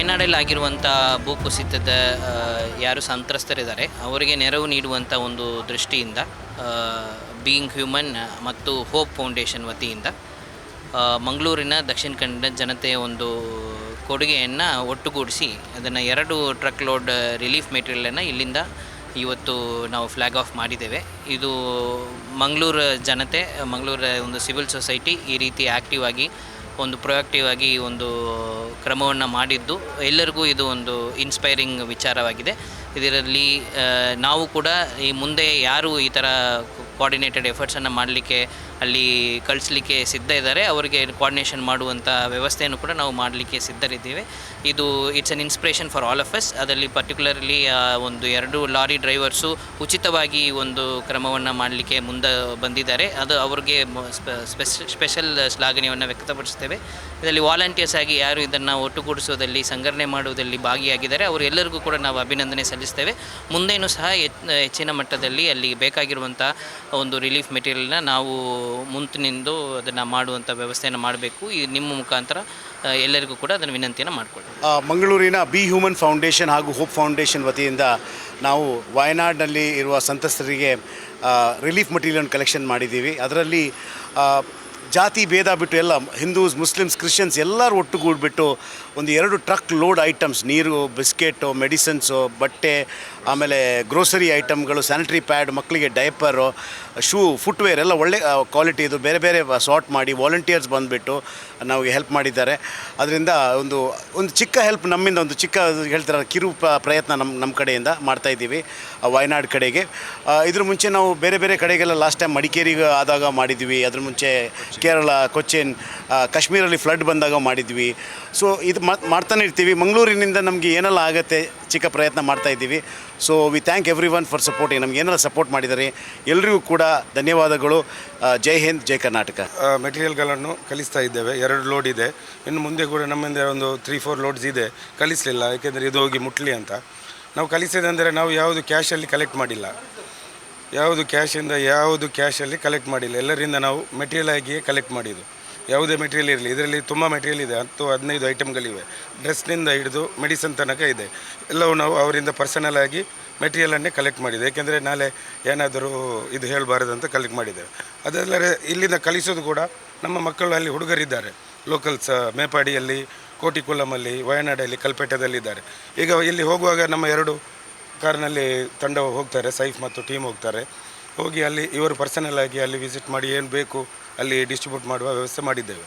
ವಯನಾಡಲ್ಲಿ ಆಗಿರುವಂಥ ಭೂಕುಸಿತದ ಯಾರು ಸಂತ್ರಸ್ತರಿದ್ದಾರೆ, ಅವರಿಗೆ ನೆರವು ನೀಡುವಂಥ ಒಂದು ದೃಷ್ಟಿಯಿಂದ ಬೀಯಿಂಗ್ ಹ್ಯೂಮನ್ ಮತ್ತು ಹೋಪ್ ಫೌಂಡೇಶನ್ ವತಿಯಿಂದ ಮಂಗಳೂರಿನ ದಕ್ಷಿಣ ಕನ್ನಡ ಜನತೆಯ ಒಂದು ಕೊಡುಗೆಯನ್ನು ಒಟ್ಟುಗೂಡಿಸಿ, ಅದನ್ನು ಎರಡು ಟ್ರಕ್ ಲೋಡ್ ರಿಲೀಫ್ ಮೆಟೀರಿಯಲನ್ನು ಇಲ್ಲಿಂದ ಇವತ್ತು ನಾವು ಫ್ಲ್ಯಾಗ್ ಆಫ್ ಮಾಡಿದ್ದೇವೆ. ಇದು ಮಂಗಳೂರು ಜನತೆ, ಮಂಗಳೂರು ಒಂದು ಸಿವಿಲ್ ಸೊಸೈಟಿ ಈ ರೀತಿ ಆ್ಯಕ್ಟಿವ್ ಆಗಿ ಒಂದು ಪ್ರೊಯಾಕ್ಟಿವ್ ಆಗಿ ಒಂದು ಕ್ರಮವನ್ನು ಮಾಡಿದ್ದು. ಎಲ್ಲರಿಗೂ ಇದು ಒಂದು ಇನ್ಸ್ಪೈರಿಂಗ್ ವಿಚಾರವಾಗಿದೆ. ಇದರಲ್ಲಿ ನಾವು ಕೂಡ ಈ ಮುಂದೆ ಯಾರು ಈ ಥರ ಕೋಆರ್ಡಿನೇಟೆಡ್ ಎಫರ್ಟ್ಸನ್ನು ಮಾಡಲಿಕ್ಕೆ, ಅಲ್ಲಿ ಕಳಿಸ್ಲಿಕ್ಕೆ ಸಿದ್ಧ ಇದ್ದಾರೆ, ಅವರಿಗೆ ಕೋಆರ್ಡಿನೇಷನ್ ಮಾಡುವಂಥ ವ್ಯವಸ್ಥೆಯನ್ನು ಕೂಡ ನಾವು ಮಾಡಲಿಕ್ಕೆ ಸಿದ್ಧರಿದ್ದೇವೆ. ಇದು it's an inspiration for all of us ಅದರಲ್ಲಿ ಪರ್ಟಿಕ್ಯುಲರ್ಲಿ ಒಂದು ಎರಡು ಲಾರಿ ಡ್ರೈವರ್ಸು ಉಚಿತವಾಗಿ ಒಂದು ಕ್ರಮವನ್ನು ಮಾಡಲಿಕ್ಕೆ ಮುಂದೆ ಬಂದಿದ್ದಾರೆ. ಅದು ಅವ್ರಿಗೆ ಸ್ಪೆಷಲ್ ಶ್ಲಾಘನೆಯನ್ನು ವ್ಯಕ್ತಪಡಿಸ್ತೇವೆ. ಇದರಲ್ಲಿ ವಾಲಂಟಿಯರ್ಸ್ ಆಗಿ ಯಾರು ಇದನ್ನು ಒಟ್ಟುಗೂಡಿಸೋದಲ್ಲಿ ಸಂಗ್ರಹಣೆ ಮಾಡುವುದರಲ್ಲಿ ಭಾಗಿಯಾಗಿದ್ದಾರೆ. ಅವರೆಲ್ಲರಿಗೂ ಕೂಡ ನಾವು ಅಭಿನಂದನೆ ಸಲ್ಲಿಸ್ತೇವೆ. ಮುಂದೇನೂ ಸಹ ಹೆಚ್- ಹೆಚ್ಚಿನ ಮಟ್ಟದಲ್ಲಿ ಅಲ್ಲಿ ಬೇಕಾಗಿರುವಂಥ ಒಂದು ರಿಲೀಫ್ ಮೆಟೀರಿಯಲ್ನ ನಾವು ಮುಂತಿನಿಂದು ಅದನ್ನು ಮಾಡುವಂಥ ವ್ಯವಸ್ಥೆಯನ್ನು ಮಾಡಬೇಕು. ಈ ನಿಮ್ಮ ಮುಖಾಂತರ ಎಲ್ಲರಿಗೂ ಕೂಡ ಅದನ್ನು ವಿನಂತಿಯನ್ನು ಮಾಡಿಕೊಳ್ಳಿ ಮಂಗಳೂರಿನ ಬಿ ಹ್ಯೂಮನ್ ಫೌಂಡೇಶನ್ ಹಾಗೂ ಹೋಪ್ ಫೌಂಡೇಶನ್ ವತಿಯಿಂದ ನಾವು ವಾಯನಾಡ್ನಲ್ಲಿ ಇರುವ ಸಂತ್ರಸ್ತರಿಗೆ ರಿಲೀಫ್ ಮಟೀರಿಯಲ್ ಕಲೆಕ್ಷನ್ ಮಾಡಿದ್ದೀವಿ. ಅದರಲ್ಲಿ ಜಾತಿ ಭೇದ ಬಿಟ್ಟು ಎಲ್ಲ ಹಿಂದೂಸ್, ಮುಸ್ಲಿಮ್ಸ್, ಕ್ರಿಶ್ಚಿಯನ್ಸ್ ಎಲ್ಲರೂ ಒಟ್ಟುಗೂಡಿಬಿಟ್ಟು ಒಂದು ಎರಡು ಟ್ರಕ್ ಲೋಡ್ ಐಟಮ್ಸ್ ನೀರು, ಬಿಸ್ಕೆಟು ಮೆಡಿಸಿನ್ಸು ಬಟ್ಟೆ, ಆಮೇಲೆ ಗ್ರೋಸರಿ ಐಟಮ್ಗಳು ಸ್ಯಾನಿಟ್ರಿ ಪ್ಯಾಡ್ ಮಕ್ಕಳಿಗೆ ಡೈಪರು ಶೂ ಫುಟ್ವೇರ್ ಎಲ್ಲ ಒಳ್ಳೆ ಕ್ವಾಲಿಟಿ ಇದು. ಬೇರೆ ಬೇರೆ ಸಾರ್ಟ್ ಮಾಡಿ ವಾಲಂಟಿಯರ್ಸ್ ಬಂದುಬಿಟ್ಟು ನಮಗೆ ಹೆಲ್ಪ್ ಮಾಡಿದ್ದಾರೆ. ಅದರಿಂದ ಒಂದು ಒಂದು ಚಿಕ್ಕ ಹೆಲ್ಪ್ ನಮ್ಮಿಂದ, ಒಂದು ಚಿಕ್ಕ ಹೇಳ್ತಾರೆ, ಕಿರು ಪ್ರಯತ್ನ ನಮ್ಮ ನಮ್ಮ ಕಡೆಯಿಂದ ಮಾಡ್ತಾಯಿದ್ದೀವಿ ವಯನಾಡ್ ಕಡೆಗೆ. ಇದ್ರ ಮುಂಚೆ ನಾವು ಬೇರೆ ಬೇರೆ ಕಡೆಗೆಲ್ಲ ಲಾಸ್ಟ್ ಟೈಮ್ ಮಡಿಕೇರಿಗೆ ಆದಾಗ ಮಾಡಿದ್ವಿ. ಅದ್ರ ಮುಂಚೆ ಕೇರಳ, ಕೊಚ್ಚಿನ್ ಕಾಶ್ಮೀರಲ್ಲಿ ಫ್ಲಡ್ ಬಂದಾಗ ಮಾಡಿದ್ವಿ. ಸೊ ಇದು ಮಾಡ್ತಾನೆ ಇರ್ತೀವಿ. ಮಂಗಳೂರಿನಿಂದ ನಮಗೆ ಏನೆಲ್ಲ ಆಗುತ್ತೆ ಚಿಕ್ಕ ಪ್ರಯತ್ನ ಮಾಡ್ತಾ ಇದ್ದೀವಿ. So we thank everyone for supporting ನಮ್ಗೆ ಏನೆಲ್ಲ ಸಪೋರ್ಟ್ ಮಾಡಿದ್ದಾರೆ, ಎಲ್ರಿಗೂ ಕೂಡ ಧನ್ಯವಾದಗಳು. ಜೈ ಹಿಂದ್, ಜೈ ಕರ್ನಾಟಕ. ಮೆಟೀರಿಯಲ್ಗಳನ್ನು ಕಲಿಸ್ತಾ ಇದ್ದೇವೆ. ಎರಡು ಲೋಡ್ ಇದೆ. ಇನ್ನು ಮುಂದೆ ಕೂಡ ನಮ್ಮಿಂದ ಒಂದು ತ್ರೀ ಫೋರ್ ಲೋಡ್ಸ್ ಇದೆ. ಕಲಿಸಲಿಲ್ಲ. ಯಾಕೆಂದರೆ ಇದು ಹೋಗಿ ಮುಟ್ಲಿ ಅಂತ. ನಾವು ಕಲಿಸಿದಂದರೆ ನಾವು ಯಾವುದು ಕ್ಯಾಶಲ್ಲಿ ಕಲೆಕ್ಟ್ ಮಾಡಿಲ್ಲ. ಯಾವುದು ಕ್ಯಾಶಿಂದ ಯಾವುದು ಕ್ಯಾಶಲ್ಲಿ ಕಲೆಕ್ಟ್ ಮಾಡಿಲ್ಲ. ಎಲ್ಲರಿಂದ ನಾವು ಮೆಟೀರಿಯಲ್ ಆಗಿಯೇ ಕಲೆಕ್ಟ್ ಮಾಡಿದ್ದು. ಯಾವುದೇ ಮೆಟೀರಿಯಲ್ ಇರಲಿ. ಇದರಲ್ಲಿ ತುಂಬ ಮೆಟೀರಿಯಲ್ ಇದೆ. ಹತ್ತು, ಹದಿನೈದು ಐಟಮ್ಗಳಿವೆ ಡ್ರೆಸ್ನಿಂದ ಹಿಡಿದು ಮೆಡಿಸನ್ ತನಕ ಇದೆ. ಎಲ್ಲವೂ ನಾವು ಅವರಿಂದ ಪರ್ಸನಲ್ ಆಗಿ ಮೆಟೀರಿಯಲನ್ನೇ ಕಲೆಕ್ಟ್ ಮಾಡಿದೆ ಏಕೆಂದರೆ ನಾಳೆ ಏನಾದರೂ ಇದು ಹೇಳಬಾರದು ಅಂತ ಕಲೆಕ್ಟ್ ಮಾಡಿದ್ದೇವೆ. ಅದಲ್ಲದೆ ಇಲ್ಲಿಂದ ಕಲಿಸೋದು ಕೂಡ ನಮ್ಮ ಮಕ್ಕಳು ಅಲ್ಲಿ ಹುಡುಗರಿದ್ದಾರೆ. ಲೋಕಲ್ಸ್ ಮೇಪಾಡಿಯಲ್ಲಿ, ಕೋಟಿಕುಲಮಲ್ಲಿ, ವಯನಾಡಲ್ಲಿ ಕಲ್ಪೆಟ್ಟದಲ್ಲಿದ್ದಾರೆ ಈಗ ಇಲ್ಲಿ ಹೋಗುವಾಗ ನಮ್ಮ ಎರಡು ಕಾರ್ನಲ್ಲಿ ತಂಡ ಹೋಗ್ತಾರೆ, ಸೈಫ್ ಮತ್ತು ಟೀಮ್ ಹೋಗ್ತಾರೆ. ಹೋಗಿ ಅಲ್ಲಿ ಇವರು ಪರ್ಸನಲ್ ಆಗಿ ಅಲ್ಲಿ ವಿಸಿಟ್ ಮಾಡಿ ಏನು ಬೇಕು ಅಲ್ಲಿ ಡಿಸ್ಟ್ರಿಬ್ಯೂಟ್ ಮಾಡುವ ವ್ಯವಸ್ಥೆ ಮಾಡಿದ್ದೇವೆ.